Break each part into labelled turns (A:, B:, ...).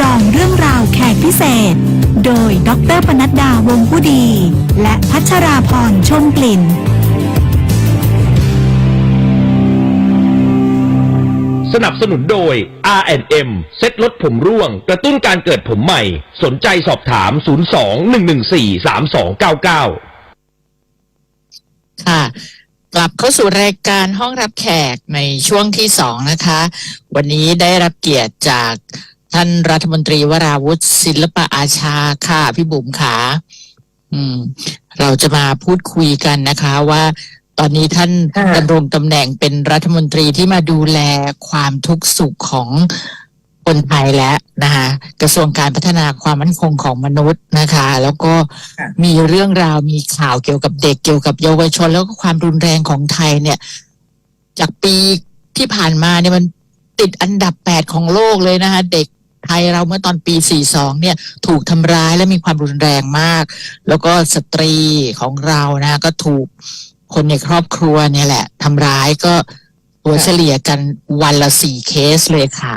A: รองเรื่องราวแขกพิเศษ โดยดรปนัดดาวงผู้ดี และพัชราพรชมกลิ่น
B: สนับสนุนโดย R&M เซ็ตลดผมร่วง กระตุ้นการเกิดผมใหม่ สนใจสอบถาม 02 114 3299
C: ค่ะ กลับเข้าสู่รายการห้องรับแขกในช่วงที่สองนะคะ วันนี้ได้รับเกียรติจาก ท่านรัฐมนตรีวราวุฒิศิลปะอาชาค่ะพี่บุ๋มขาอืม เราจะมาพูดคุยกันนะคะว่าตอนนี้ท่าน
D: ค่ะ
C: ดำรงตำแหน่งเป็นรัฐมนตรีที่มาดูแลความทุกข์สุขของคนไทยแล้วนะคะกระทรวงการพัฒนาความมั่นคงของมนุษย์นะคะ แล้วก็
D: ค่ะ
C: มีเรื่องราวมีข่าวเกี่ยวกับเด็กเกี่ยวกับเยาวชน แล้วก็ความรุนแรงของไทยเนี่ย จากปีที่ผ่านมาเนี่ยมันติดอันดับแปดของโลกเลยนะคะ เด็ก ไทยเราเมื่อตอนปี 42 เนี่ยถูกทำร้ายและมีความรุนแรงมาก แล้วก็สตรีของเรานะก็ถูกคนในครอบครัวเนี่ยแหละทำร้ายก็ตัวเฉลี่ยกันวันละสี่เคสเลยค่ะ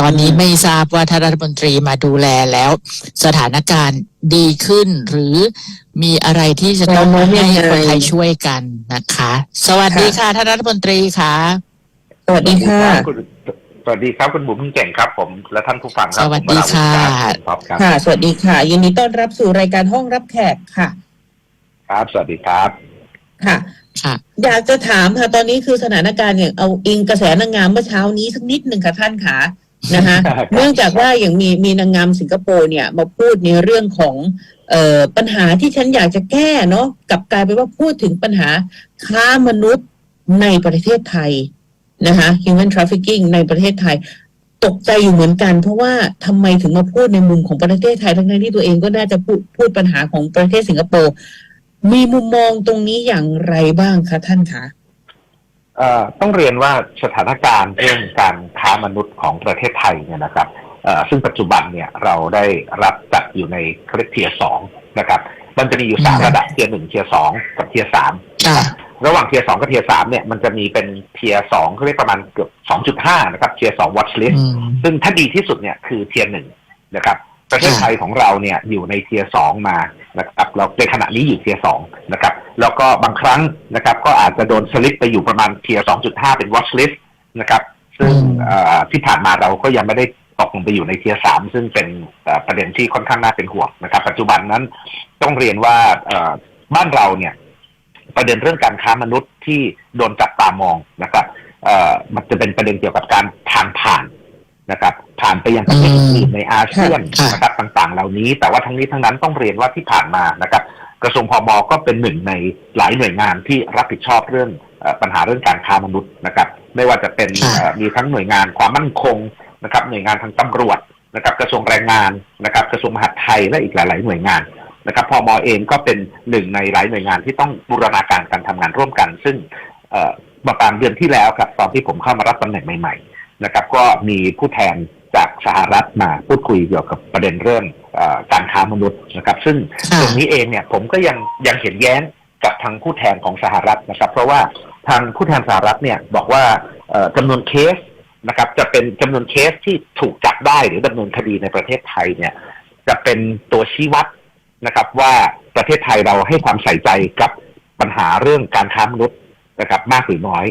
C: ตอนนี้ไม่ทราบว่าท่านรัฐมนตรีมาดูแลแล้ว สถานการณ์ดีขึ้น หรือมีอะไรที่จะต้อง
D: แนวโน้มยั
C: ให้
D: งไง
C: คนไทยช่วยกันนะคะ สวัสดีค่ะท่านรัฐมนตรีค่ะ
D: สวัสดีค่ะ
E: คุณ สวัสดีครับคุณบุ๋มคุณเก่งครับ ผมและท่านผู้ฟังครั
C: สวัสดีค่ะ
E: ผมวราวุฒิครับครับ
D: ค่ะ สวัสดีค่ะ ยินดีต้อนรับสู่รายการห้องรับแขกค่ะ
E: ครับ สวัสดีครับ
D: ค่ะ
C: ค่ะ
D: อยากจะถามค่ะ ตอนนี้คือสถานการณ์อย่างเอาอิงกระแสนางงามเมื่อเช้านี้สักนิดหนึ่งค่ะท่านขานะคะ
E: ครับ
D: เนื่องจากว่าอย่างมีมีนางงามสิงคโปร์เนี่ยมาพูดในเรื่องของเอ่อปัญหาที่ฉันอยากจะแก้เนาะกลับกลายเป็นว่าพูดถึงปัญหาค้ามนุษย์ในประเทศไทย นะคะ human trafficking ในประเทศไทย ตกใจอยู่เหมือนกัน เพราะว่าทำไมถึงมาพูดในมุมของประเทศไทยทั้งๆที่ตัวเองก็น่าจะพูดพูดปัญหาของประเทศสิงคโปร์มีมุมมองตรงนี้อย่างไรบ้างคะท่านคะ
E: เอ่อต้องเรียนว่าสถานการณ์เรื่องการค้ามนุษย์ของประเทศไทยเนี่ยนะครับเอ่อซึ่งปัจจุบันเนี่ยเราได้รับจัดอยู่ในเครเทียสองนะครับ มันจะมีอยู่สาม
C: อืม
E: ระดับเทียร์หนึ่งเทียร์สองกับเทียร์สามนะ
C: ค่ะ
E: ค รับระหว่างเทียร์สองกับเทียร์สามเนี่ยมันจะมีเป็นเทียร์สองเขาเรียกประมาณเกือบสองจุดห้านะครับเทียร์สอง watch list
C: อืม
E: ซึ่งถ้าดีที่สุดเนี่ยคือเทียร์หนึ่งนะครับประเทศไทยของเราเนี่ยอยู่ในเทียร์สองมานะครับแล้วในขณะนี้อยู่เทียร์สองนะครับแล้วก็บางครั้งนะครับก็อาจจะโดนสลิปไปอยู่ประมาณเทียร์สองจุดห้าเป็น watch list นะครับซึ่ง
C: อืม
E: เอ่อที่ผ่านมาเราก็ยังไม่ได้ตกลงไปอยู่ในเทียร์สามซึ่งเป็นเอ่อประเด็นที่ค่อนข้างน่าเป็นห่วงนะครับ ปัจจุบันนั้นต้องเรียนว่าเอ่อบ้านเราเนี่ย ประเด็นเรื่องการค้ามนุษย์ที่โดนจับตามองนะครับเอ่อมันจะเป็นประเด็นเกี่ยวกับการทางผ่านนะครับ ผ่านไปยังประเทศ
C: อืม
E: อื่นในอาเซียน
C: ค่ะ
E: นะครับต่างๆ เหล่านี้ แต่ว่าทั้งนี้ทั้งนั้นต้องเรียนว่าที่ผ่านมานะครับ กระทรวงพมก็เป็นหนึ่งในหลายหน่วยงานที่รับผิดชอบเรื่องเอ่อปัญหาเรื่องการค้ามนุษย์นะครับ ไม่ว่าจะเป็น
C: ค่ะ
E: เอ่อมีทั้งหน่วยงานความมั่นคงนะครับ หน่วยงานทางตำรวจนะครับ กระทรวงแรงงานนะครับ กระทรวงมหาดไทยและอีกหลาย ๆ หน่วยงาน นะครับพมเองก็เป็นหนึ่งในหลายหน่วยงานที่ต้องบูรณาการการทำงานร่วมกัน ซึ่งเอ่อประมาณเดือนที่แล้วครับตอนที่ผมเข้ามารับตำแหน่งใหม่ ๆ นะครับ ก็มีผู้แทนจากสหรัฐมาพูดคุยเกี่ยวกับประเด็นเรื่องเออการค้ามนุษย์นะครับ ซึ่ง
C: ค่ะ
E: ตรงนี้เองเนี่ยผมก็ยังยังเห็นแย้งกับทางผู้แทนของสหรัฐนะครับ เพราะว่าทางผู้แทนสหรัฐเนี่ยบอกว่าเอ่อจำนวนเคสนะครับจะเป็นจำนวนเคสที่ถูกจับได้หรือดำเนินคดีในประเทศไทยเนี่ยจะเป็นตัวชี้วัด นะครับว่าประเทศไทยเราให้ความใส่ใจกับปัญหาเรื่องการค้ามนุษย์นะครับ มากหรือน้อย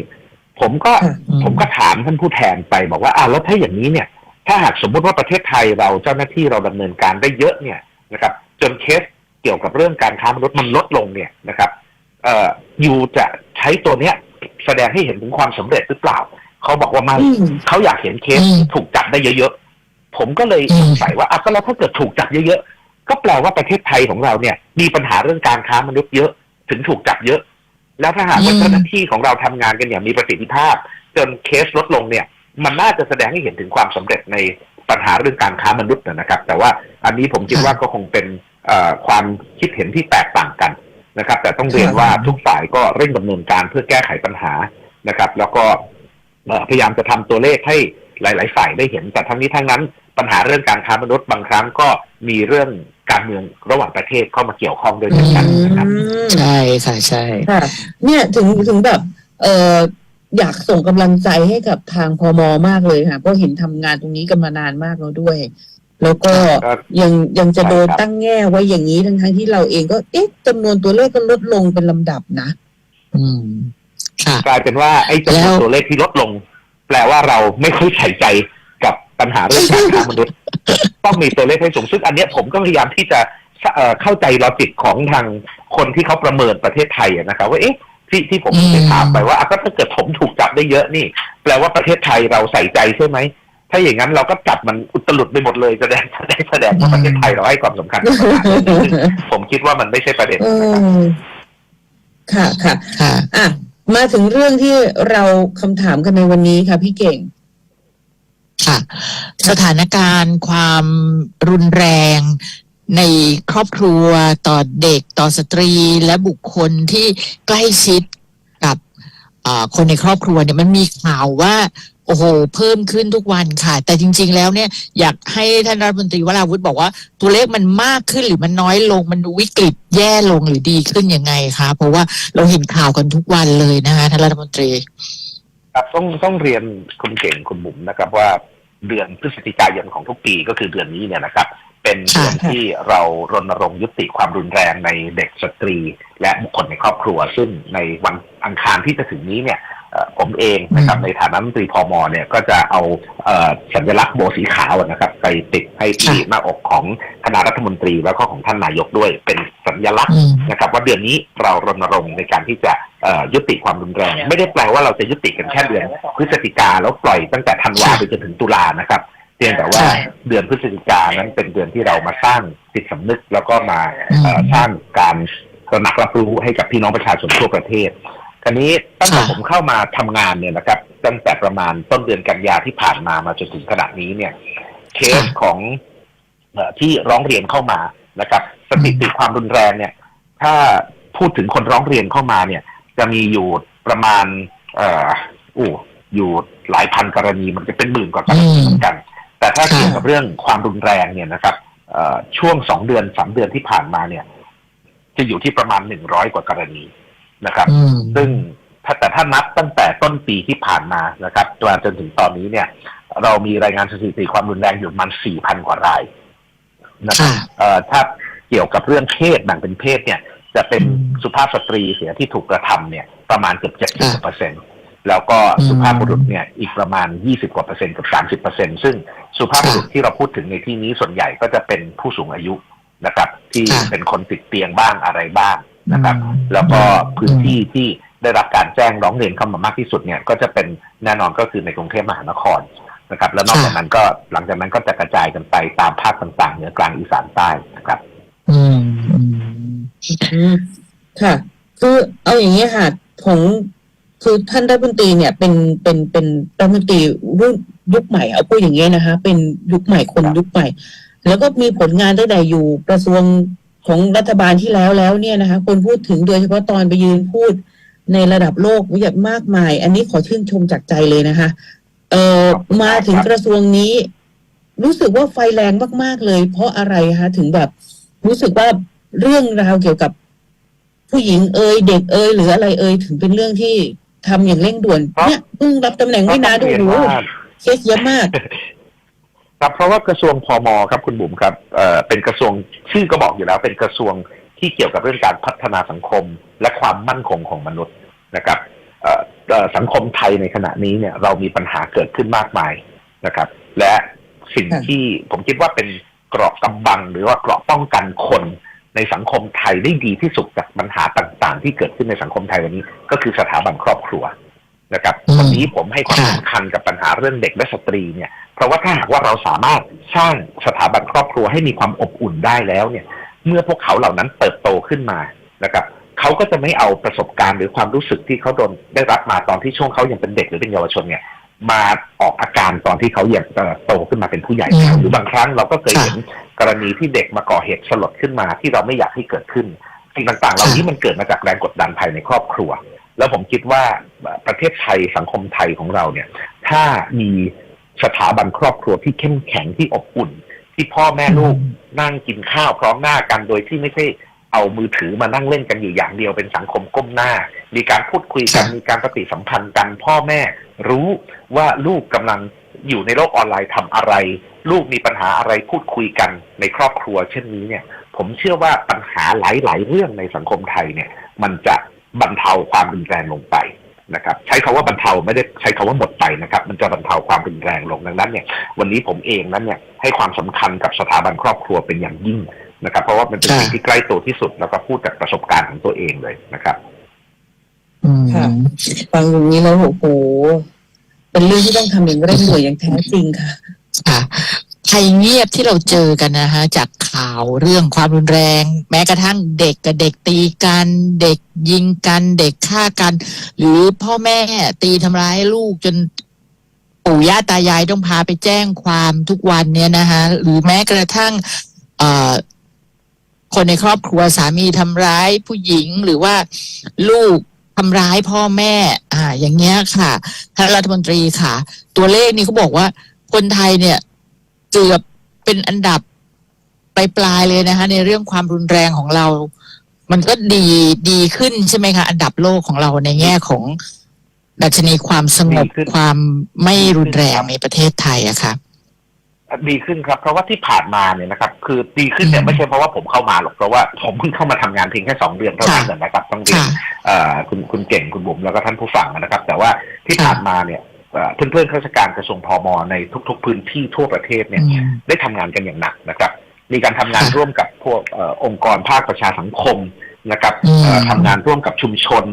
E: ผมก็
D: ค่ะ
E: ผมก็ถามท่านผู้แทนไปบอกว่าอ้าวแล้วถ้าอย่างนี้เนี่ย ถ้าหากสมมุติว่าประเทศไทยเราเจ้าหน้าที่เราดำเนินการได้เยอะเนี่ยนะครับ จนเคสเกี่ยวกับเรื่องการค้ามนุษย์มันลดลงเนี่ยนะครับเอ่อยูจะใช้ตัวเนี้ยแสดงให้เห็นถึงความสำเร็จหรือเปล่า เขาบอกว่าไม่
D: อืม
E: เขาอยากเห็นเคส
C: อืม
E: ถูกจับได้เยอะๆผมก็เลย
C: อืม
E: สงสัยว่าอะก็แล้วถ้าเกิดถูกจับเยอะๆ ก็แปลว่าประเทศไทยของเราเนี่ย มีปัญหาเรื่องการค้ามนุษย์เยอะถึงถูกจับเยอะ แล้วถ้าหากว่าเจ้าหน้าที่ของเราทำงานกันอย่างมีประสิทธิภาพ จนเคสลดลงเนี่ย มันน่าจะแสดงให้เห็นถึงความสำเร็จในปัญหาเรื่องการค้ามนุษย์นะครับ แต่ว่าอันนี้ผมคิดว่าก็คงเป็นเอ่อความคิดเห็นที่แตกต่างกันนะครับ แต่ต้องเรียนว่าทุกฝ่ายก็เร่งดำเนินการเพื่อแก้ไขปัญหานะครับ แล้วก็เอ่อพยายามจะทำตัวเลขให้หลาย ๆ ฝ่ายได้เห็น แต่ทั้งนี้ทั้งนั้นปัญหาเรื่องการค้ามนุษย์บางครั้งก็มีเรื่อง การเมืองระหว่างประเทศเข้ามาเกี่ยวข้องด้วยเช่นกันนะครับ
D: อืม
C: ใช่ค่ะใช่
D: ค่ะเนี่ยถึงถึงแบบ เอออยากส่งกำลังใจให้กับทางพมมากเลยค่ะเพราะเห็นทำงานตรงนี้กันมานานมากแล้วด้วย แล้วก็
E: ก็
D: ยังยังจะโดน
E: ใช่ครับ
D: ตั้งแง่ไว้อย่างนี้ทั้งทั้งๆที่เราเองก็เอ๊ะจำนวนตัวเลขก็ลดลงเป็นลำดับนะ
C: อืมค่ะ
E: กลายเป็นว่าไอ้จำน
C: แล้ว
E: วนตัวเลขที่ลดลง แปลว่าเราไม่ค่อยใส่ใจกับ ปัญหาเรื่องการค้ามนุษย์ต้องมีตัวเลขให้สูงซึ่งอันเนี้ยผมก็พยายามที่จะเอ่อเข้าใจลอจิกของทางคนที่เขาประเมินประเทศไทยอะนะครับว่าเอ๊ะที่ที่ผม
C: อืม
E: ได้ถามไปว่าอะก็ถ้าเกิดผมถูกจับได้เยอะนี่ แปลว่าประเทศไทยเราใส่ใจใช่ไหม ถ้าอย่างนั้นเราก็จับมันอุตลุดไปหมดเลยแสดงแสดงแสดงว่าประเทศไทยเราให้ความสำคัญกับปัญหาเรื่องนี้ซึ่งผมคิดว่ามันไม่ใช่ประเด็น
D: เอ
E: นะครับ
D: อค่ะค่ะ
C: ค่ะ
D: อะ มาถึงเรื่องที่เราคำถามกันในวันนี้ค่ะพี่เก่ง
C: ค่ะ สถานการณ์ความรุนแรงในครอบครัวต่อเด็กต่อสตรีและบุคคลที่ใกล้ชิดกับคนในครอบครัวเนี่ยมันมีข่าวว่า โอ้โห เพิ่มขึ้นทุกวันค่ะ แต่จริง ๆ แล้วเนี่ยอยากให้ท่านรัฐมนตรีวราวุฒิบอกว่า ตัวเลขมันมากขึ้นหรือมันน้อยลงมันวิกฤตแย่ลงหรือดีขึ้นยังไงคะเพราะว่าเราเห็นข่าวกันทุกวันเลยนะคะท่านรัฐมนตรี
E: ครับต้องต้องเรียนคุณเก่งคุณบุ๋มนะครับว่า เดือนพฤศจิกายนของทุกปีก็คือเดือนนี้เนี่ยนะครับ เป็นเดือน
D: ค่ะ
E: ที่เรารณรงค์ยุติความรุนแรงในเด็กสตรี และบุคคลในครอบครัว ซึ่งในวันอังคารที่จะถึงนี้เนี่ยเอ่อผมเองนะครับในฐานะรัฐมนตรีพมเนี่ยก็จะเอาเอ่อสัญลักษณ์โบสีขาวนะครับ ไปติดให้ที่
C: ค่ะ
E: หน้าอกของคณะรัฐมนตรีแล้วก็ของท่านนายกด้วย เป็นสัญลักษณ์
C: อืม
E: นะครับ ว่าเดือนนี้เรารณรงค์ในการที่จะเอ่อยุติความรุนแรง ไม่ได้แปลว่าเราจะยุติกันแค่เดือนพฤศจิกาแล้วปล่อยตั้งแต่ธันวา
C: ค่ะ
E: ไปจนถึงตุลานะครับ เพียงแต่ว่า
C: ค่ะ
E: เดือนพฤศจิกานั้นเป็นเดือนที่เรามาสร้างจิตสำนึกแล้วก็มา
C: อืม
E: เอ่อสร้างการตระหนักรับรู้ให้กับพี่น้องประชาชนทั่วประเทศคราวนี้ตั้งแต่
C: ค่ะ
E: ผมเข้ามาทำงานเนี่ยนะครับตั้งแต่ประมาณต้นเดือนกันยาที่ผ่านมามาจนถึงขณะนี้เนี่ยเคสของเออที่ร้องเรียนเข้ามานะครับสถิติความรุนแรงเนี่ย ถ้าพูดถึงคนร้องเรียนเข้ามาเนี่ย จะมีอยู่ประมาณ เอ่ออู้อยู่หลายพันกรณีมันจะเป็นหมื่นกว่ากรณีเหมือนกัน แต่ถ้า
C: ค่ะ
E: เกี่ยวกับเรื่องความรุนแรงเนี่ยนะครับเอ่อช่วงสองเดือนสามเดือนที่ผ่านมาเนี่ย จะอยู่ที่ประมาณหนึ่งร้อยกว่ากรณีนะครับ
C: อืม
E: ซึ่งถ้าแต่ถ้านับตั้งแต่ต้นปีที่ผ่านมานะครับจนจนถึงตอนนี้เนี่ย เรามีรายงานสถิติความรุนแรงอยู่ประมาณสี่พันกว่ารายนะครับ
C: ค่ะ
E: เอ่อถ้าเกี่ยวกับเรื่องเพศแบ่งเป็นเพศเนี่ย จะเป็น
C: อืม
E: สุภาพสตรีเสียที่ถูกกระทำเนี่ย ประมาณเกือบเจ็ดสิบ
C: ค่ะ
E: เปอร์เซ็นต์แล้วก็
C: อืม
E: สุภาพบุรุษเนี่ยอีกประมาณยี่สิบกว่าเปอร์เซ็นต์กับสามสิบเปอร์เซ็นต์ซึ่ง สุภาพบุรุษที่เราพูดถึงในที่นี้ส่วนใหญ่ก็จะเป็นผู้สูงอายุนะครับ ที่
C: ค่ะ
E: เป็นคนติดเตียงบ้างอะไรบ้างนะครับ
C: อืม
E: แล้วก็พื้นที่ที่ได้รับการแจ้งร้องเรียนเข้ามามากที่สุดเนี่ย ก็จะเป็นแน่นอนก็คือในกรุงเทพมหานครนะครับ แล้วนอกจากนั้นก็หลังจากนั้นก็จะกระจายกันไปตามภาคต่าง ๆ เหนือกลางอีสานใต้นะครับ
C: อืมอืม
D: อืมค่ะ คือเอาอย่างนี้ค่ะของคือท่านรัฐมนตรีเนี่ยเป็นเป็นเป็นรัฐมนตรีรุ่น ยุคใหม่เอาพูดอย่างเงี้ยนะคะ เป็นยุคใหม่คน
E: ครับ
D: ยุคใหม่ แล้วก็มีผลงานตั้งแต่อยู่กระทรวงของรัฐบาลที่แล้วแล้วเนี่ยนะคะ คนพูดถึงโดยเฉพาะตอนไปยืนพูดในระดับโลกอย่างมากมาย อันนี้ขอชื่นชมจากใจเลยนะคะ เอ่อ
E: ขอบคุณมาก
D: มาถึง
E: ครับ
D: กระทรวงนี้ รู้สึกว่าไฟแรงมาก ๆเลย เพราะอะไรคะถึงแบบ รู้สึกว่าเรื่องราวเกี่ยวกับผู้หญิงเอ่ยเด็กเอ่ยหรืออะไรเอ่ยถึงเป็นเรื่องที่ทำอย่างเร่งด่วน
E: เพราะ
D: เนี่ยเพิ่งรับตำแหน่งไม่นาน
E: ก็
D: ดู
E: ต้อง เยน
D: โอ้โห
E: ว่า
D: เคสเยอะมาก
E: ครับเพราะว่ากระทรวงพมครับคุณบุ๋มครับเอ่อเป็นกระทรวงชื่อก็บอกอยู่แล้ว เป็นกระทรวงที่เกี่ยวกับเรื่องการพัฒนาสังคม และความมั่นคงของมนุษย์นะครับเอ่อเอ่อสังคมไทยในขณะนี้เนี่ยเรามีปัญหาเกิดขึ้นมากมายนะครับ และสิ่งที่ผมคิดว่าเป็นเกราะกำบัง หรือว่าเกราะป้องกันคนในสังคมไทยได้ดีที่สุดจากปัญหาต่าง ๆ ที่เกิดขึ้นในสังคมไทยวันนี้ ก็คือสถาบันครอบครัว นะครับ
C: อืม
E: วันนี้ผมให้ความ
C: ค่ะ
E: สำคัญกับปัญหาเรื่องเด็กและสตรีเนี่ย เพราะว่าถ้าหากว่าเราสามารถสร้างสถาบันครอบครัวให้มีความอบอุ่นได้แล้วเนี่ย เมื่อพวกเขาเหล่านั้นเติบโตขึ้นมานะครับเขาก็จะไม่เอาประสบการณ์หรือความรู้สึกที่เขาโดนได้รับมาตอนที่ช่วงเขายังเป็นเด็กหรือเป็นเยาวชนเนี่ยมาออกอาการตอนที่เขายังเอ่อโตขึ้นมาเป็นผู้ใหญ่
C: อืม
E: หรือบางครั้งเราก็เคย
C: ค่ะ
E: เห็นกรณีที่เด็กมาก่อเหตุสลดขึ้นมาที่เราไม่อยากให้เกิดขึ้นสิ่งต่างๆ เหล่านี้มันเกิดมาจากแรงกดดันภายในครอบครัว แล้วผมคิดว่าประเทศไทยสังคมไทยของเราเนี่ย ถ้ามีสถาบันครอบครัวที่เข้มแข็งที่อบอุ่น ที่พ่อแม่ลูกนั่งกินข้าวพร้อมหน้ากันโดยที่ไม่ใช่เอามือถือมานั่งเล่นกันอยู่อย่างเดียวเป็นสังคมก้มหน้า มีการพูดคุยกัน
C: ค่ะ
E: มีการปฏิสัมพันธ์กันพ่อแม่รู้ว่าลูกกำลังอยู่ในโลกออนไลน์ทำอะไร ลูกมีปัญหาอะไรพูดคุยกันในครอบครัว เช่นนี้เนี่ย ผมเชื่อว่าปัญหาหลาย ๆ เรื่องในสังคมไทยเนี่ย มันจะ บรรเทาความรุนแรงลงไปนะครับใช้คาว่าบรรเทาไม่ได้ใช้คาว่าหมดไปนะครับ มันจะบรรเทาความรุนแรงลงดังนั้นเนี่ยวันนี้ผมเองนั้นเนี่ยให้ความสำคัญกับสถาบันครอบครัวเป็นอย่างยิ่งนะครับ เพราะว่ามันเป็น
C: ค่ะ
E: สิ่งที่ใกล้ตัวที่สุดแล้วก็พูดจากประสบการณ์ของตัวเองเลยนะครับ
C: อืม
D: ค่ะฟังอย่างนี้แล้วโอ้โหเป็นเรื่องที่ต้องทำอย่างเร่งด่วนอย่างแท้จริงค่ะ
C: ค่ะ ภัยเงียบที่เราเจอกันนะคะจากข่าวเรื่องความรุนแรง แม้กระทั่งเด็กกับเด็กตีกัน เด็กยิงกัน เด็กฆ่ากัน หรือพ่อแม่ตีทำร้ายลูกจนปู่ย่าตายายต้องพาไปแจ้งความทุกวันเนี่ยนะคะหรือแม้กระทั่งคนในครอบครัวสามีทำร้ายผู้หญิงหรือว่าลูกทำร้ายพ่อแม่ อ่า อย่างเงี้ยค่ะท่านรัฐมนตรีค่ะ ตัวเลขนี่เขาบอกว่าคนไทยเนี่ย เกือบเป็นอันดับปลายๆเลยนะคะ ในเรื่องความรุนแรงของเรา มันก็ดีดีขึ้นใช่ไหมคะ อันดับโลกของเราในแง่ของดัชนีความสงบ
E: ดีขึ้น
C: ความไม่รุนแรง
E: ครับ
C: ในประเทศไทยอะค่ะ
E: ดีขึ้นครับเพราะว่าที่ผ่านมาเนี่ยนะครับ คือดีขึ้นเนี่ย
C: อืม
E: ไม่ใช่เพราะว่าผมเข้ามาหรอกเพราะว่าผมเพิ่งเข้ามาทำงานเพียงแค่สองเดือนเท่านั้น
C: ค่ะ
E: นะครับต้องเรียน
C: ค่ะ
E: เอ่อคุณคุณเก่งคุณบุ๋มแล้วก็ท่านผู้ฟังนะครับ แต่ว่าที่
C: ค่ะ
E: ผ่านมาเนี่ย เอ่อเพื่อนๆข้าราชการกระทรวงพมในทุก ๆ พื้นที่ทั่วประเทศเนี่ย
C: อืม
E: ได้ทำงานกันอย่างหนักนะครับ มีการทำงาน
C: ค่ะ
E: ร่วมกับพวกเออองค์กรภาคประชาสังคมนะครับ
C: อืม
E: เอ่อทำงานร่วมกับชุมชน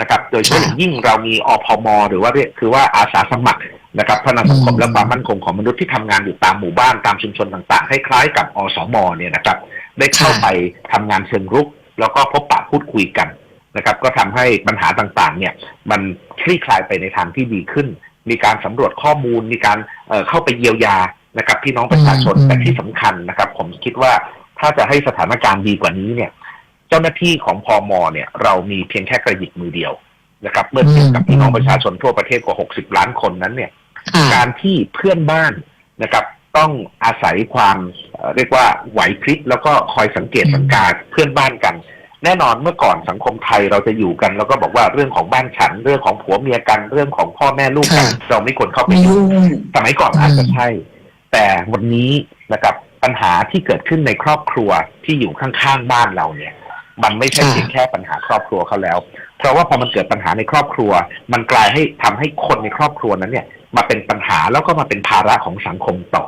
E: นะครับ โดยเฉพาะ
C: ค่ะ
E: อย่างยิ่งเรามีอพม หรือว่าเรียกคือว่าอาสาสมัครนะครับพัฒนาสังคม
C: อืม
E: และความมั่นคงของมนุษย์ที่ทำงานอยู่ตามหมู่บ้านตามชุมชนต่างๆคล้ายๆกับอสมเนี่ยนะครับ ได้เข้าไปทำงานเชิงรุก แล้วก็พบปะพูดคุยกันนะครับ ก็ทำให้ปัญหาต่างๆ เนี่ย มันคลี่คลายไปในทางที่ดีขึ้น มีการสำรวจข้อมูล มีการเอ่อเข้าไปเยียวยานะครับพี่น้องประชาชน
C: อืม
E: แต่ที่สำคัญนะครับ ผมคิดว่าถ้าจะให้สถานการณ์ดีกว่านี้เนี่ย เจ้าหน้าที่ของพอมเนี่ย เรามีเพียงแค่กระยิกมือเดียวนะครับ เมื่อเทียบกับพี่น้องประชาชนทั่วประเทศกว่า 60 ล้านคนนั้นเนี่ย
C: ค่ะ
E: การที่เพื่อนบ้านนะครับ ต้องอาศัยความเอ่อเรียกว่าไหวพริบแล้วก็คอยสังเกต
C: อืม
E: สังการเพื่อนบ้านกัน แน่นอนเมื่อก่อนสังคมไทยเราจะอยู่กัน แล้วก็บอกว่าเรื่องของบ้านฉัน เรื่องของผัวเมียกันเรื่องของพ่อแม่ลูกกัน เราไม่ควรเข้าไป
D: ไม่
E: ยุ่ง
D: ยุ่ง
E: สมัยก่อนอาจจะใช่ แต่วันนี้นะครับปัญหาที่เกิดขึ้นในครอบครัวที่อยู่ข้างๆบ้านเราเนี่ย มันไม่ใช่
C: ค่ะ
E: เพียงแค่ปัญหาครอบครัวเขาแล้ว เพราะว่าพอมันเกิดปัญหาในครอบครัว มันกลายให้ทำให้คนในครอบครัวนั้นเนี่ย มาเป็นปัญหาแล้วก็มาเป็นภาระของสังคมต่อ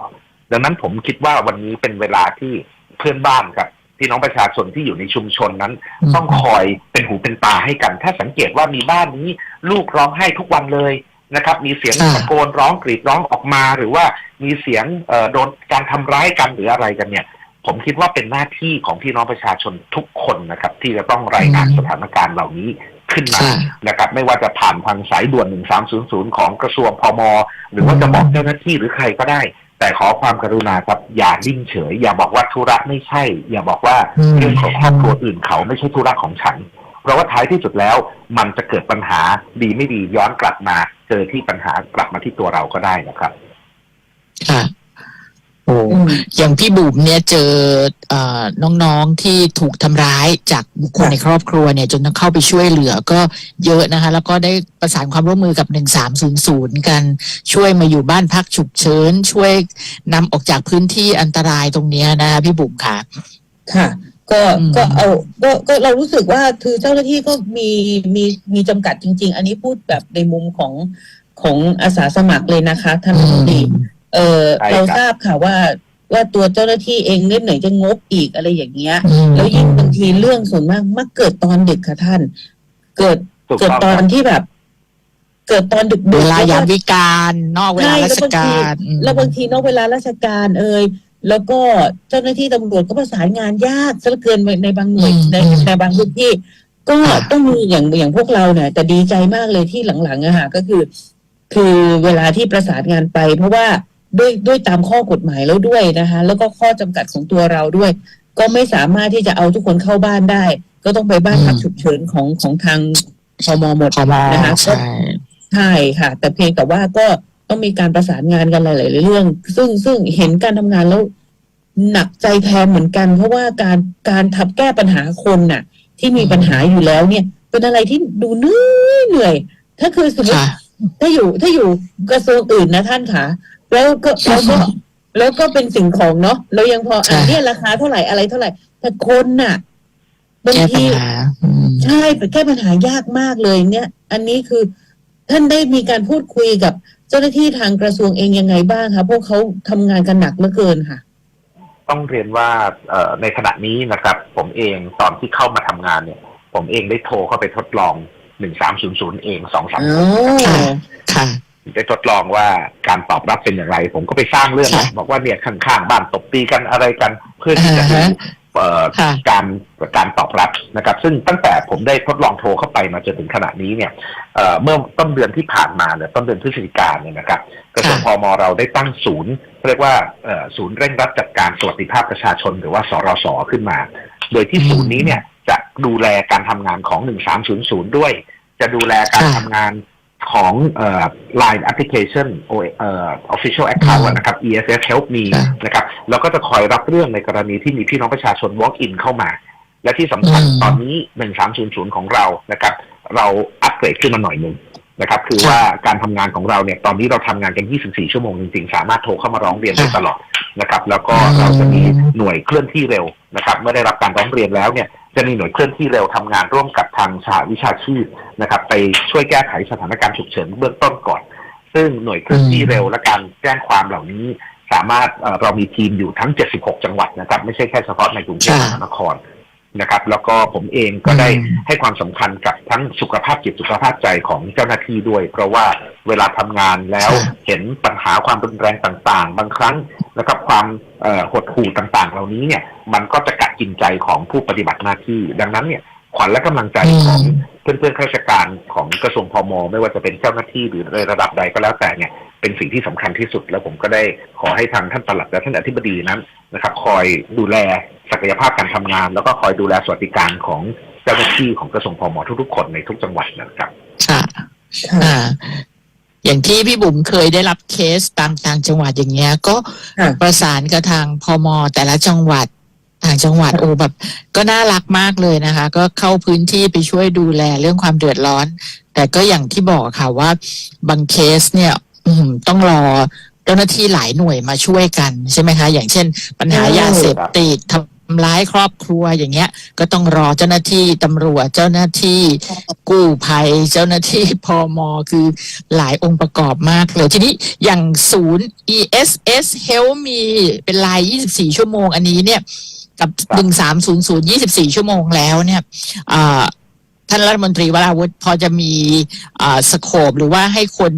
E: ดังนั้นผมคิดว่าวันนี้เป็นเวลาที่เพื่อนบ้านกับ พี่น้องประชาชนที่อยู่ในชุมชนนั้น ต้องคอยเป็นหูเป็นตาให้กัน ถ้าสังเกตว่ามีบ้านนี้ลูกร้องไห้ทุกวันเลยนะครับ มีเสียง
C: ค่ะ
E: ตะโกนร้องกรีดร้องออกมา หรือว่ามีเสียงเอ่อโดนการทำร้ายกันหรืออะไรกันเนี่ย ผมคิดว่าเป็นหน้าที่ของพี่น้องประชาชนทุกคนนะครับ ที่จะต้องรายงาน
C: อืม
E: สถานการณ์เหล่านี้ขึ้นมา
C: ค่ะ
E: นะครับ ไม่ว่าจะผ่านทางสายด่วน 1300 ของกระทรวงพม หรือว่าจะบอกเจ้าหน้าที่หรือใครก็ได้ แต่ขอความกรุณาครับอย่าลิ่งเฉย อย่าบอกว่าธุระไม่ใช่ อย่าบอกว่า
C: อืม
E: เรื่องของครอบครัวอื่นเขาไม่ใช่ธุระของฉัน เพราะว่าท้ายที่สุดแล้วมันจะเกิดปัญหาดีไม่ดีย้อนกลับมา เจอที่ปัญหากลับมาที่ตัวเราก็ได้นะครับ
C: ค่ะโอ้
D: อืม
C: อย่างพี่บุ๋มเนี่ยเจอเอ่อน้องๆที่ถูกทำร้ายจากบุคคล
D: ค่ะ
C: ในครอบครัวเนี่ยจนต้องเข้าไปช่วยเหลือก็เยอะนะคะ แล้วก็ได้ประสานความร่วมมือกับหนึ่งสามศูนย์ศูนย์กันช่วยมาอยู่บ้านพักฉุกเฉินช่วยนำออกจากพื้นที่อันตรายตรงเนี้ยนะคะพี่บุ๋มค่ะ
D: ค่ะก็
C: อืม
D: ก็เอาก็ก็เรารู้สึกว่าคือเจ้าหน้าที่ก็มีมีมีจำกัดจริง ๆ อันนี้พูดแบบในมุมของของอาสาสมัครเลยนะคะท่านรัฐมนตรี เออ
E: ใช่ครับ
D: เราทราบค่ะว่าว่าตัวเจ้าหน้าที่เองเนี่ยไหนจะงบอีกอะไรอย่างเงี้ย
C: อืม
D: แล้วยิ่งบางทีเรื่องส่วนมากมักเกิดตอนดึกค่ะท่าน เกิด
E: ถูก
D: เกิด
E: ต้อง
D: ตอ
E: คนรับ
D: ที่แบบ เกิดตอนดึกๆ
C: เวลายาม
D: แก็
C: วิการนอกเวลาราชการอืม
D: แล้วบางทีนอกเวลาราชการเอ่ยแล้วก็เจ้าหน้าที่ตำรวจก็ประสานงานยากซะเหลือเกินในบางหน่วย
C: อืม
D: ใน
C: อืม
D: ในบางพื้นที่ ก็
C: ค่ะ
D: ต้องมีอย่างอย่างพวกเราเนี่ยแต่ดีใจมากเลยที่หลังๆอะค่ะก็คือ คือเวลาที่ประสานงานไป เพราะว่า ด้วยด้วยตามข้อกฎหมายแล้วด้วยนะคะ แล้วก็ข้อจำกัดของตัวเราด้วย ก็ไม่สามารถที่จะเอาทุกคนเข้าบ้านได้ ก็ต้องไปบ้านพัก
C: อืม
D: ฉุกเฉินของของทางพมหมด
C: พม
D: นะคะ
C: ใช่
D: ใช่ค่ะ แต่เพียงแต่ว่าก็ต้องมีการประสานงานกันหลาย ๆ เรื่อง ซึ่งซึ่งเห็นการทำงานแล้วหนักใจแทนเหมือนกัน เพราะว่าการการทับแก้ปัญหาคนน่ะ ที่มีปัญหาอยู่แล้วเนี่ย เป็นอะไรที่ดูเหนื่อยเหนื่อย ถ้าคือสมมติ
C: ค่ะ
D: ถ้าอยู่ถ้าอยู่กระทรวงอื่นนะท่านคะ แล้วก็แล้วก็แล้วก็เป็นสิ่งของเนาะเรายังพออะ
C: ใช่
D: เนี่ยราคาเท่าไหร่อะไรเท่าไหร่ แต่คนน่ะบาง
C: แก้ปัญ
D: ที
C: หาอืม
D: ใช่แก้ปัญหายากมากเลยเนี่ย อันนี้คือท่านได้มีการพูดคุยกับเจ้าหน้าที่ทางกระทรวงเองยังไงบ้างคะพวกเขาทำงานกันหนักเหลือเกินค่ะ
E: ต้องเรียนว่าเอ่อในขณะนี้นะครับ ผมเองตอนที่เข้ามาทำงานเนี่ย ผมเองได้โทรเข้าไปทดลองหนึ่งสามศูนย์ศูนย์เองสองสาม
D: อ๋อ
C: ค่ะค่ะ
E: ได้ทดลองว่าการตอบรับเป็นอย่างไร ผมก็ไปสร้างเรื่อง
C: ค่ะ
E: บอกว่าเนี่ยข้างๆบ้านตบตีกันอะไรกัน เพื่อที่จะดู
C: อ่าฮะ
E: เอ่อ
C: ค่ะ
E: การการตอบรับนะครับ ซึ่งตั้งแต่ผมได้ทดลองโทรเข้าไปมาจนถึงขณะนี้เนี่ยเอ่อเมื่อต้นเดือนที่ผ่านมาเนี่ยต้นเดือนพฤศจิกายนเนี่ยนะครับกระทรวงพมเราได้ตั้งศูนย์เรียกว่าเอ่อศูนย์เร่งรัดจัดการสวัสดิภาพประชาชน หรือว่าสรสขึ้นมา โดยที่ศูนย์นี้เนี่ยจะดูแลการทำงานของ 1300 ด้วย จะดูแลการ
C: ค่ะ
E: ทำงาน ของเอ่อ Line Application โอเอ่อ Official Account
C: อืม
E: นะครับ ESS Help Me
C: ค่ะ
E: นะครับแล้วก็จะคอยรับเรื่องในกรณีที่มีพี่น้องประชาชน walk in เข้ามา และที่สำคัญ
C: อืม
E: ตอนนี้ 1300 ของเรานะครับ เราอัปเกรดขึ้นมาหน่อยหนึ่ง นะครับ คือ
C: ค่ะ
E: ว่าการทำงานของเราเนี่ยตอนนี้เราทำงานกัน 24 ชั่วโมงจริงๆ สามารถโทรเข้ามาร้องเรียนได้
C: ค่ะ
E: ตลอดนะครับ แล้วก็
C: อืม
E: เราจะมีหน่วยเคลื่อนที่เร็วนะครับ เมื่อได้รับการร้องเรียนแล้วเนี่ยจะมีหน่วยเคลื่อนที่เร็วทำงานร่วมกับทางสหวิชาชีพนะครับ ไปช่วยแก้ไขสถานการณ์ฉุกเฉินเบื้องต้นก่อน ซึ่งหน่วยเคลื่อนที่เร็วและการแจ้งความเหล่านี้สามารถเอ่อเรามีทีมอยู่ทั้ง 76 จังหวัดนะครับ ไม่ใช่แค่เฉพาะในกรุงเทพมหานคร นะครับ แล้วก็ผมเองก็ได้
C: อืม
E: ให้ความสำคัญกับทั้งสุขภาพจิตสุขภาพใจของเจ้าหน้าที่ด้วย เพราะว่าเวลาทำงานแล้ว
C: ค่ะ
E: เห็นปัญหาความรุนแรงต่าง ๆ บางครั้งนะครับความเอ่อหดหู่ต่างๆ เหล่านี้เนี่ยมันก็จะกัดกินใจของผู้ปฏิบัติหน้าที่ ดังนั้นเนี่ย ขวัญและกำลังใจ
C: อืม
E: ของเพื่อนๆข้าราชการของกระทรวงพมไม่ว่าจะเป็นเจ้าหน้าที่หรือในระดับใดก็แล้วแต่เนี่ยเป็นสิ่งที่สำคัญที่สุด แล้วผมก็ได้ขอให้ทางท่านปลัดและท่านอธิบดีนั้นนะครับ คอยดูแลศักยภาพการทำงาน แล้วก็คอยดูแลสวัสดิการของเจ้าหน้าที่ของกระทรวงพมทุกๆคนในทุกจังหวัดนะครับ
C: ค่ะอ่าอย่างที่พี่บุ๋มเคยได้รับเคสต่างต่างจังหวัดอย่างเงี้ย ก็
D: ค่ะ
C: ประสานกับทางพมแต่ละจังหวัด ต่างจังหวัดโอ้แบบก็น่ารักมากเลยนะคะ ก็เข้าพื้นที่ไปช่วยดูแลเรื่องความเดือดร้อน แต่ก็อย่างที่บอกค่ะว่าบางเคสเนี่ยอืมต้องรอเจ้าหน้าที่หลายหน่วยมาช่วยกันใช่ไหมคะ อย่างเช่น ปัญหายาเสพติดทำร้ายครอบครัวอย่างเงี้ย ก็ต้องรอเจ้าหน้าที่ตำรวจเจ้าหน้าที่กู้ภัย เจ้าหน้าที่พมคือหลายองค์ประกอบมากเลย ทีนี้อย่างศูนย์ ESS Help Me เป็นไลน์24 ชั่วโมงอันนี้เนี่ย กับ1300 24ชั่วโมงแล้วเนี่ยอ่าท่านรัฐมนตรีวราวุฒิพอจะมีอ่าสโคปหรือว่าให้คน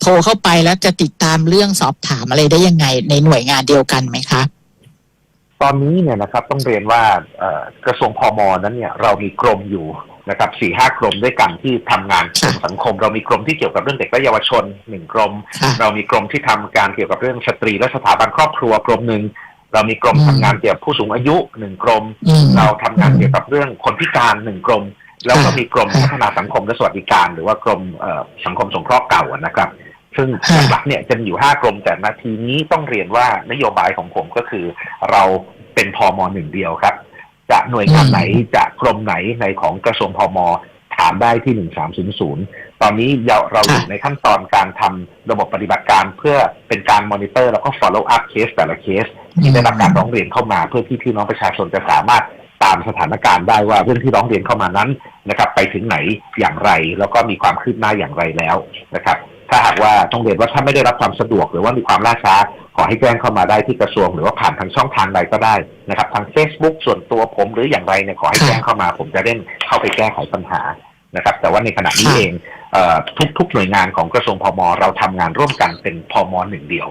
C: โทรเข้าไปแล้วจะติดตามเรื่องสอบถามอะไรได้ยังไงในหน่วยงานเดียวกันไหมคะ
E: ตอนนี้เนี่ยนะครับต้องเรียนว่าเอ่อกระทรวงพมนั้นเนี่ยเรามีกรมอยู่นะครับสี่ห้ากรมด้วยกันที่ทำงานกรมสังคม เรามีกรมที่เกี่ยวกับเรื่องเด็กและเยาวชนหนึ่งกรม
C: ค่ะ
E: เรามีกรมที่ทำการเกี่ยวกับเรื่องสตรีและสถาบันครอบครัวกรมหนึ่ง เรามีกรม
C: อืม
E: ทำงานเกี่ยวกับผู้สูงอายุหนึ่งกรม
C: อืม
E: เราทำงานเกี่ยวกับเรื่องคนพิการหนึ่งกรม แล้วก็
C: ค่ะ
E: มีกรมพัฒนาสังคมและสวัสดิการ หรือว่ากรมเอ่อสังคมสงเคราะห์เก่าอะนะครับ ซึ่ง
C: ค่ะ
E: หลักๆเนี่ยจะมีอยู่ห้ากรมแต่นาทีนี้ต้องเรียนว่านโยบายของผมก็คือ เราเป็นพมหนึ่งเดียวครับ จะหน่วยงานไหนจะกรมไหนในของกระทรวงพม ถามได้ที่หนึ่งสามศูนย์ศูนย์ตอนนี้เราเราอยู่ในขั้นตอนการทำระบบปฏิบัติการเพื่อเป็นการมอนิเตอร์แล้วก็ follow up เคสแต่ละเคส ที่ได้รับการร้องเรียนเข้ามาเพื่อที่พี่น้องประชาชนจะสามารถตามสถานการณ์ได้ว่าเรื่องที่ร้องเรียนเข้ามานั้นนะครับไปถึงไหนอย่างไร แล้วก็มีความคืบหน้าอย่างไรแล้วนะครับถ้าหากว่าต้องเรียนว่าถ้าไม่ได้รับความสะดวกหรือว่ามีความล่าช้า ขอให้แจ้งเข้ามาได้ที่กระทรวง หรือว่าผ่านทางช่องทางใดก็ได้นะครับ ทาง Facebook ส่วนตัวผมหรืออย่างไรเนี่ยขอให้
C: ค่ะ
E: แจ้งเข้ามา ผมจะเร่งเข้าไปแก้ไขปัญหา นะครับ แต่ว่าในขณะนี้
C: ค่ะ
E: เองเอ่อทุกๆหน่วยงานของกระทรวงพมเราทำงานร่วมกันเป็นพมหนึ่งเดียว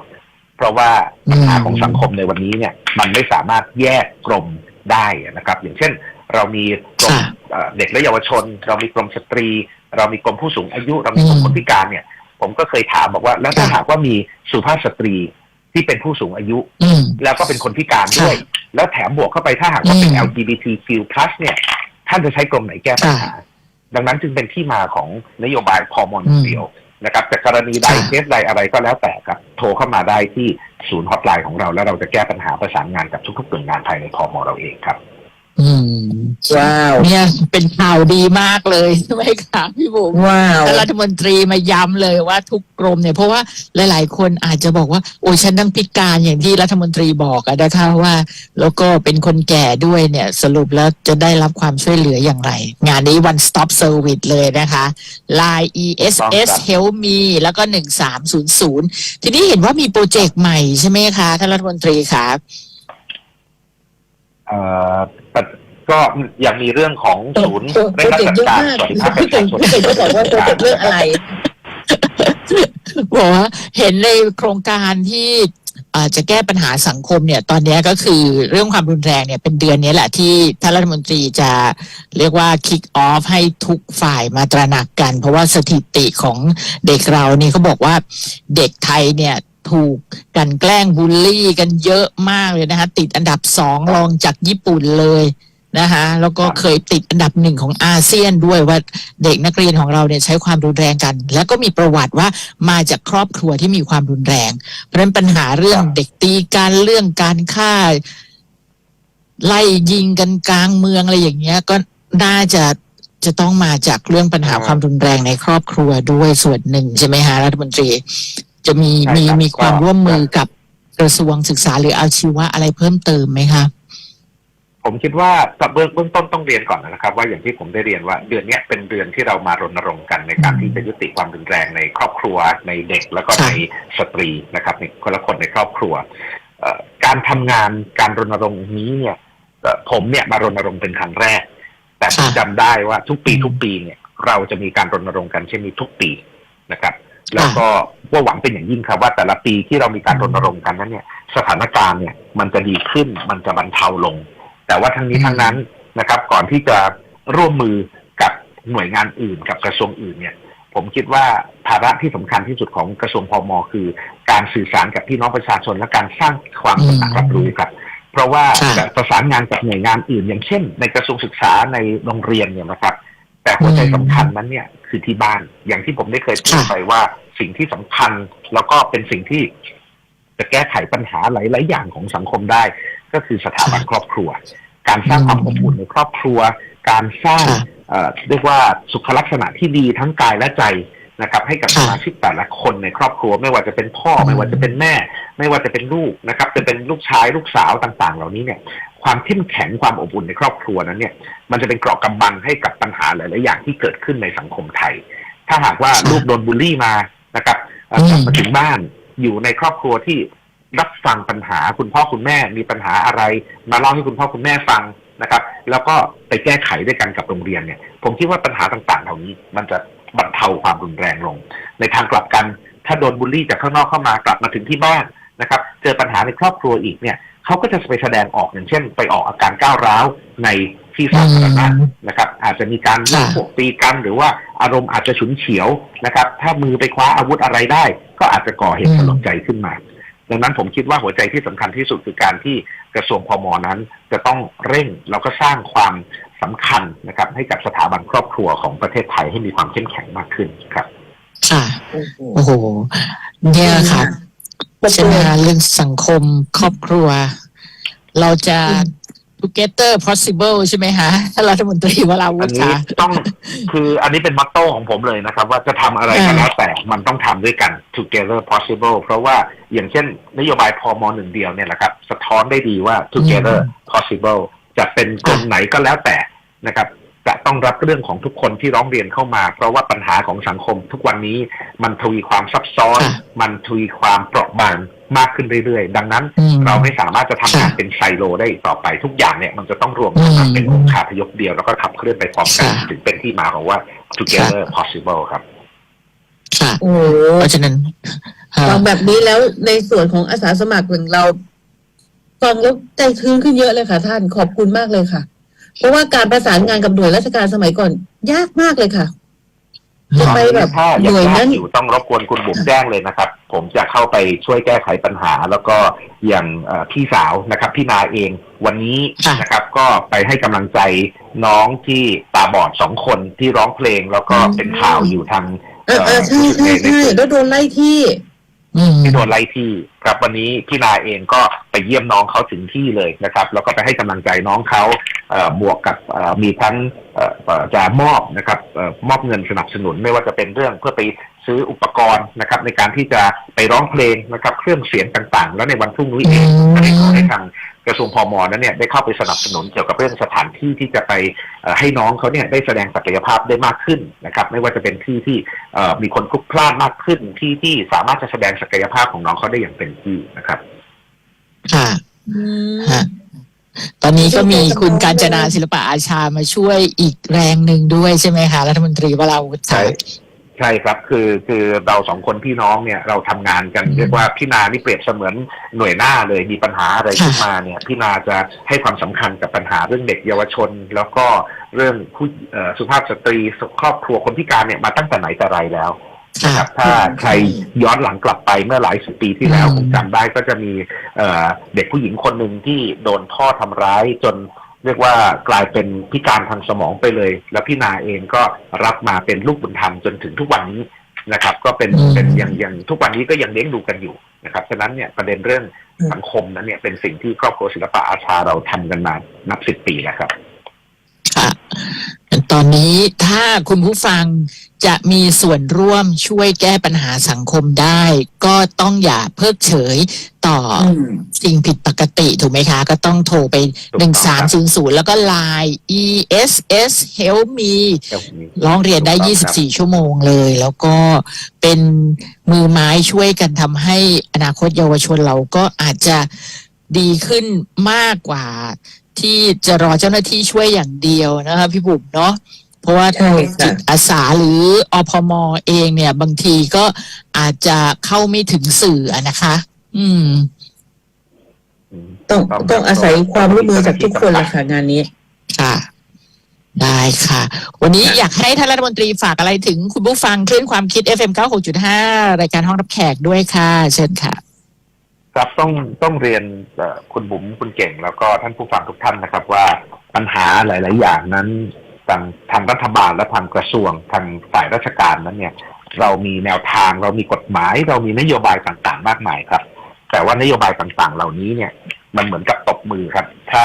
E: เพราะว่าปัญหาของสังคมในวันนี้เนี่ย มันไม่สามารถแยกกรมได้นะครับ อย่างเช่น เรามีกรม
C: ค่ะ
E: เอ่อเด็กและเยาวชน เรามีกรมสตรี เรามีกรมผู้สูงอายุ เรามีกรม
C: อืม
E: คนพิการเนี่ย ผมก็เคยถามบอกว่า แล้วถ้า
C: ค่ะ
E: หากว่ามีสุภาพสตรีที่เป็นผู้สูงอายุ
C: อืม
E: แล้วก็เป็นคนพิการด้วย แล้วแถมบวกเข้าไปถ้าหากว่าเป็น
C: อืม
E: LGBTQ+ เนี่ยท่านจะใช้กรมไหนแก้ปัญหา ดังนั้นจึงเป็นที่มาของนโยบายพอมอน
C: อืม
E: เดียวนะครับแต่กรณีใด
C: ค่ะ
E: เคสใดอะไรก็แล้วแต่ครับ โทรเข้ามาได้ที่ศูนย์ฮอตไลน์ของเรา แล้วเราจะแก้ปัญหาประสานงานกับทุกๆหน่วยงานภายในพอมเราเองครับ
C: อืม
D: ว้าว
C: เนี่ยเป็นข่าวดีมากเลยใช่ไหมคะพี่บุ๋ม
D: ว้าว
C: ท่านรัฐมนตรีมาย้ำเลยว่าทุกกรมเนี่ย เพราะว่าหลาย ๆ คนอาจจะบอกว่า โอ้ยฉันต้องพิการอย่างที่รัฐมนตรีบอกอะนะคะว่า แล้วก็เป็นคนแก่ด้วยเนี่ย สรุปแล้วจะได้รับความช่วยเหลืออย่างไร งานนี้ one stop service เลยนะคะ Line
E: ต้องค
C: ESS
E: รับ
C: Help Me แล้วก็1300ทีนี้เห็นว่ามีโปรเจกต์ใหม่ใช่ไหมคะท่านรัฐมนตรีคะ
E: เอ่อแต่ก็ยังมีเรื่องของศูนย์
D: โปร
E: เร่งรัด
D: เจก
E: จั
D: ต์
E: ด
D: เยอะ
E: การ
D: มาก
E: สวัสดิภาพป
D: พี่
E: ระ
D: เก่
E: ชางชน
D: พี่เก่งก็บอกว่าโปรเจกต์เรื่องอะไร
C: บอกว่าเห็นในโครงการที่เอ่อจะแก้ปัญหาสังคมเนี่ย ตอนนี้ก็คือเรื่องความรุนแรงเนี่ยเป็นเดือนนี้แหละที่ท่านรัฐมนตรีจะเรียกว่า kick off ให้ทุกฝ่ายมาตระหนักกัน เพราะว่าสถิติของเด็กเรานี่เขาบอกว่าเด็กไทยเนี่ย ถูกกลันแกล้งบูลลี่กันเยอะมากเลยนะคะ ติดอันดับสองรองจากญี่ปุ่นเลยนะคะแล้วก็เคยติดอันดับหนึ่งของอาเซียนด้วยว่าเด็กนักเรียนของเราเนี่ยใช้ความรุนแรงกัน แล้วก็มีประวัติว่ามาจากครอบครัวที่มีความรุนแรง เพราะฉะนั้นปัญหาเรื่องเด็กตีกันเรื่องการฆ่า ไล่ยิงกันกลางเมืองอะไรอย่างเงี้ย ก็น่าจะจะต้องมาจากเรื่องปัญหา
E: ครับ
C: ความรุนแรงในครอบครัวด้วยส่วนหนึ่งใช่ไหมฮะรัฐมนตรี จะมี
E: ใช่
C: มี
E: ครับ
C: มีความ
E: ก็
C: ร่วมมือกับกระทรวงศึกษาหรืออาชีวะอะไรเพิ่มเติมไหมคะ
E: ผมคิดว่าเบื้องเบื้องต้นต้องเรียนก่อนนะครับ ว่าอย่างที่ผมได้เรียนว่าเดือนเนี้ยเป็นเดือนที่เรามารณรงค์กันในการที่จะยุติความรุนแรงในครอบครัว ในเด็กแล้วก็
C: ค่ะ
E: ในสตรีนะครับในคนละคนในครอบครัวเอ่อการทำงานการรณรงค์นี้เนี่ยเอ่อผมเนี่ยมารณรงค์เป็นครั้งแรก แต่ผม
C: ค่ะ
E: จำได้ว่าทุกปี
C: อืม
E: ทุกปีเนี่ยเราจะมีการรณรงค์กันเช่นนี้ทุกปีนะครับ แล้วก็ว่าหวังเป็นอย่างยิ่งครับว่าแต่ละปีที่เรามีการรณรงค์กันนั้นเนี่ย สถานการณ์เนี่ยมันจะดีขึ้นมันจะบรรเทาลง แต่ว่าทั้งนี้ทั้งนั้นนะครับ ก่อนที่จะร่วมมือกับหน่วยงานอื่น กับกระทรวงอื่นเนี่ย ผมคิดว่าภาระที่สำคัญที่สุดของกระทรวงพมคือ การสื่อสารกับพี่น้องประชาชนและการสร้างความตระหนักรับรู้ครับเพราะว่า
C: ค่ะ
E: จะประสานงานกับหน่วยงานอื่น อย่างเช่น ในกระทรวงศึกษาในโรงเรียนเนี่ยนะครับ แต่หัวใจสำคัญนั้นเนี่ย คือที่บ้าน อย่างที่ผมได้เคยพูด
C: ค่ะ
E: ไปว่าสิ่งที่สำคัญ แล้วก็เป็นสิ่งที่จะแก้ไขปัญหาหลาย ๆ อย่างของสังคมได้ ก็คือสถาบันครอบครัว การสร้างความอบอุ่นในครอบครัว การสร้าง
C: ค่ะ
E: เอ่อเรียกว่าสุขลักษณะที่ดีทั้งกายและใจนะครับ ให้กับส
C: ค่ะ
E: มาชิกแต่ละคนในครอบครัว ไม่ว่าจะเป็นพ่อ
C: อืม
E: ไม่ว่าจะเป็นแม่ ไม่ว่าจะเป็นลูกนะครับ จะเป็นลูกชายลูกสาวต่าง ๆ เหล่านี้เนี่ย ความเข้มแข็งความอบอุ่นในครอบครัวนั้นเนี่ย มันจะเป็นเกราะกำบังให้กับปัญหาหลาย ๆ อย่างที่เกิดขึ้นในสังคมไทย ถ้าหากว่า
C: ค่ะ
E: ลูกโดนบูลลี่มานะครับเอ่อ
C: อืม
E: กลับมาถึงบ้านอยู่ในครอบครัวที่รับฟังปัญหาคุณพ่อคุณแม่มีปัญหาอะไร มาเล่าให้คุณพ่อคุณแม่ฟังนะครับ แล้วก็ไปแก้ไขด้วยกันกับโรงเรียนเนี่ย ผมคิดว่าปัญหาต่าง ๆ เหล่านี้ มันจะบรรเทาความรุนแรงลง ในทางกลับกัน ถ้าโดนบูลลี่จากข้างนอกเข้ามากลับมาถึงที่บ้านนะครับ เจอปัญหาในครอบครัวอีกเนี่ย เขาก็จะไปแสดงออกอย่างเช่น ไปออกอาการก้าวร้าวในที่สาธารณะ
C: อืม
E: นะครับ อาจจะมีการ
C: ค่ะ
E: พวกตีกัน หรือว่าอารมณ์อาจจะฉุนเฉียวนะครับ ถ้ามือไปคว้าอาวุธอะไรได้ ก็อาจจะก่อเหตุสลดใจขึ้นมา ดังนั้นผมคิดว่าหัวใจที่สำคัญที่สุดคือการที่กระทรวงพมนั้น จะต้องเร่งแล้วก็สร้างความสำคัญนะครับ ให้กับสถาบันครอบครัวของประเทศไทยให้มีความเข้มแข็งมากขึ้นครับ
C: ค่ะ
D: โอ้โห
C: โอ้โหเนี่ยค่ะ
D: ประ
C: ใช่
D: ตู
C: ไหมคะเรื่องสังคมครอบครัว เราจะ together possible ใช่ไหมคะท่านรัฐมนตรีวราวุ
E: อั
C: ธ
E: นนี้
C: ค่ะ
E: ต้องคืออันนี้เป็นมอตโต้ของผมเลยนะครับ ว่าจะทำอะไรก็
C: อ่า
E: แล้วแต่มันต้องทำด้วยกัน together possible เพราะว่าอย่างเช่นนโยบายพมหนึ่งเดียวเนี่ยแหละครับ สะท้อนได้ดีว่า together possible จะเป็นกรมไหนก็แล้วแต่นะครับ จะต้องรับเรื่องของทุกคนที่ร้องเรียนเข้ามา เพราะว่าปัญหาของสังคมทุกวันนี้มันทวีความซับซ้อน
C: ค่ะ
E: มันทวีความเปราะบางมากขึ้นเรื่อยๆ ดังนั้น
C: อืม
E: เราไม่สามารถจะทำงาน
C: ค่ะ
E: เป็นไซโลได้อีกต่อไปทุกอย่างเนี่ยมันจะต้องรวมกันมา
C: อืม
E: เป็นองค์คาพยพเดียวแล้วก็ขับเคลื่อนไปพร้อมกัน
C: ค่ะ
E: ถึงเป็นที่มาของว่า together possible ครับ
C: ค่ะ
D: โอ้โห
C: เพราะฉะนั้นค่ะ
D: ฟังแบบนี้แล้วในส่วนของอาสาสมัครอย่างเราฟังแล้วใจชื้นขึ้นเยอะเลยค่ะท่านขอบคุณมากเลยค่ะ เพราะว่าการประสานงานกับหน่วยราชการสมัยก่อน ยากมากเลยค่ะจะไปแบบ
E: ถ้า
D: ห
E: ยัง
D: น่วย
E: ยา
D: นั้
E: ก
D: น
E: อยู่ต้องรบกวนคุณบุ๋มแจ้งเลยนะครับ ผมจะเข้าไปช่วยแก้ไขปัญหา แล้วก็อย่างเอ่อพี่สาวนะครับ พี่นาเองวันนี้
C: ค่ะ
E: นะครับ ก็ไปให้กำลังใจน้องที่ตาบอดสองคนที่ร้องเพลง แล้วก็
D: อืม
E: เป็นข่าวอยู่ทาง
D: เออเออใช่ใช่ใช่แล้วโดนไล่ที่
C: อืม
E: ที่โดนไล่ที่ครับ วันนี้พี่นาเองก็ไปเยี่ยมน้องเขาถึงที่เลยนะครับ แล้วก็ไปให้กำลังใจน้องเขาเอ่อบวกกับเอ่อมีทั้งเอ่อเอ่อจะมอบนะครับเอ่อมอบเงินสนับสนุนไม่ว่าจะเป็นเรื่องเพื่อไปซื้ออุปกรณ์นะครับ ในการที่จะไปร้องเพลงนะครับ เครื่องเสียงต่างๆ แล้วในวันพรุ่งนี้เอง
C: อืม
E: ก็ได้ขอให้ทาง กระทรวงพมนั้นเนี่ยได้เข้าไปสนับสนุนเกี่ยวกับเรื่องสถานที่ที่จะไปเอ่อให้น้องเขาเนี่ยได้แสดงศักยภาพได้มากขึ้นนะครับ ไม่ว่าจะเป็นที่ที่เอ่อมีคนพลุกพล่านมากขึ้นที่ที่สามารถจะแสดงศักยภาพของน้องเขาได้อย่างเต็มที่นะครับ
C: ค่ะ
D: อืม
C: ฮะตอนนี้ก็มีคุณการจนาศิลปะอาชามาช่วยอีกแรงหนึ่งด้วยใช่ไหมคะรัฐมนตรีวราวุฒิ
E: ใช่ ใช่ครับคือคือเราสองคนพี่น้องเนี่ยเราทำงานกันเรียกว่าพี่นานี่เปรียบเสมือนหน่วยหน้าเลยมีปัญหาอะไรขึ้นมาเนี่ยพี่นาจะให้ความสำคัญกับปัญหาเรื่องเด็กเยาวชน แล้วก็เรื่องผู้เอ่อสุภาพสตรีครอบครัวคนพิการเนี่ยมาตั้งแต่ไหนแต่ไรแล้ว
C: ค่ะ
E: นะครับถ้าใครย้อนหลังกลับไปเมื่อหลายสิบปีที่แล้ว
C: อืม
E: ผมจำได้ก็จะมีเอ่อเด็กผู้หญิงคนหนึ่งที่โดนพ่อทำร้ายจน เรียกว่ากลายเป็นพิการทางสมองไปเลย แล้วพี่นาเองก็รับมาเป็นลูกบุญธรรมจนถึงทุกวันนี้นะครับ ก็เป็น
C: อืม
E: เป็นอย่างอย่างทุกวันนี้ก็ยังเลี้ยงดูกันอยู่นะครับฉะนั้นเนี่ยประเด็นเรื่องสังคมนั้นเนี่ยเป็นสิ่งที่ครอบครัวศิลปะอาชาเราทำกันมานับสิบปีแล้วครับ
C: ค่ะ ตอนนี้ถ้าคุณผู้ฟังจะมีส่วนร่วมช่วยแก้ปัญหาสังคมได้ ก็ต้องอย่าเพิกเฉยต่ออ
D: อืม
C: สิ่งผิดปกติถูกไหมคะ ก็ต้องโทรไป
E: ถูกต้องครับ
C: 1300แล้วก็ Line ESS Help Me ร้องเรียนได้24ชั่วโมงเลย แล้วก็เป็นมือไม้ช่วยกันทำให้อนาคตเยาวชนเราก็อาจจะดีขึ้นมากกว่า ที่จะรอเจ้าหน้าที่ช่วยอย่างเดียวนะคะพี่บุ๋มเนาะเพราะว่า
D: ใช่ค่ะ
C: จิตอาสาหรืออพมเองเนี่ย บางทีก็อาจจะเข้าไม่ถึงสื่ออะนะคะ อืม
D: ต้องต้องอาศัยความร่วมมือจากทุกคนเลยค่ะงานนี้
C: ค่ะ ได้ค่ะ วันนี้อยากให้ท่านรัฐมนตรีฝากอะไรถึงคุณผู้ฟังคลื่นความคิด FM 96.5 รายการห้องรับแขกด้วยค่ะ เชิญค่ะ
E: ครับต้องต้องเรียนคุณบุ๋มคุณเก่ง แล้วก็ท่านผู้ฟังทุกท่านนะครับ ว่าปัญหาหลาย ๆ อย่างนั้นทางทางรัฐบาลและทางกระทรวงทางฝ่ายราชการนั้นเนี่ย เรามีแนวทางเรามีกฎหมาย เรามีนโยบายต่างๆ มากมายครับ แต่ว่านโยบายต่างๆ เหล่านี้เนี่ย มันเหมือนกับตบมือครับ ถ้า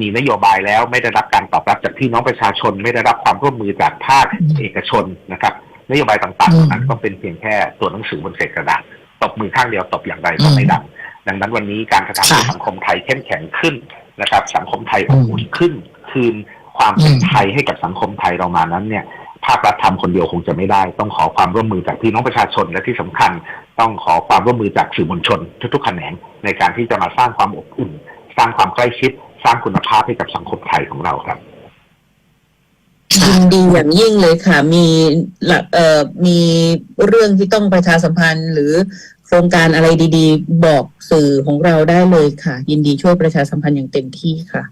E: มีนโยบายแล้วไม่ได้รับการตอบรับจากพี่น้องประชาชน ไม่ได้รับความร่วมมือจากภาคเอกชนนะครับ นโยบายต่างๆเหล่านั้นก็เป็นเพียงแค่ตัวหนังสือบนเศษกระดาษ ตบมือข้างเดียวตบอย่างไรก็ไม่ดัง ดังนั้นวันนี้การกระทำให้
C: ค่ะ
E: สังคมไทยเข้มแข็งขึ้นนะครับ สังคมไทยอบอุ่นขึ้น คืนความเป็น
C: อืม
E: ไทยให้กับสังคมไทยเรามานั้นเนี่ยภาครัฐทำคนเดียวคงจะไม่ได้ ต้องขอความร่วมมือจากพี่น้องประชาชนและที่สำคัญ ต้องขอความร่วมมือจากสื่อมวลชน ทุกๆแขนงในการที่จะมาสร้างความอบอุ่น สร้างความใกล้ชิด สร้างคุณภาพให้กับสังคมไทยของเราครับ
C: ค่ะ
D: ยินดีอย่างยิ่งเลยค่ะ มีหลักเอ่อมีเรื่องที่ต้องประชาสัมพันธ์ หรือ โครงการอะไรดีๆ บอกสื่อของเราได้เลยค่ะ ยินดีช่วยประชาสัมพันธ์อย่างเต็มที่ค่ะ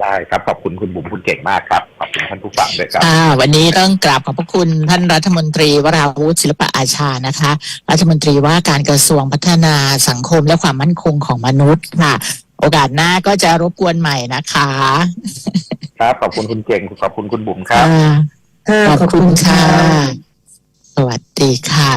E: ได้ครับ ขอบคุณคุณบุ๋มคุณเก่งมากครับ ขอบคุณท่านผู้ฟังด้วยครับ
C: อ่าวันนี้ต้องกราบขอบพระคุณท่านรัฐมนตรีวราวุฒิศิลปะอาชานะคะ รัฐมนตรีว่าการกระทรวงพัฒนาสังคมและความมั่นคงของมนุษย์ค่ะ โอกาสหน้าก็จะรบกวนใหม่นะคะ
E: ครับ ขอบคุณคุณเก่ง ขอบคุณคุณบุ๋มครับ
C: อ่า
D: ค่ะ
C: ขอบคุณค่ะ สวัสดีค่ะ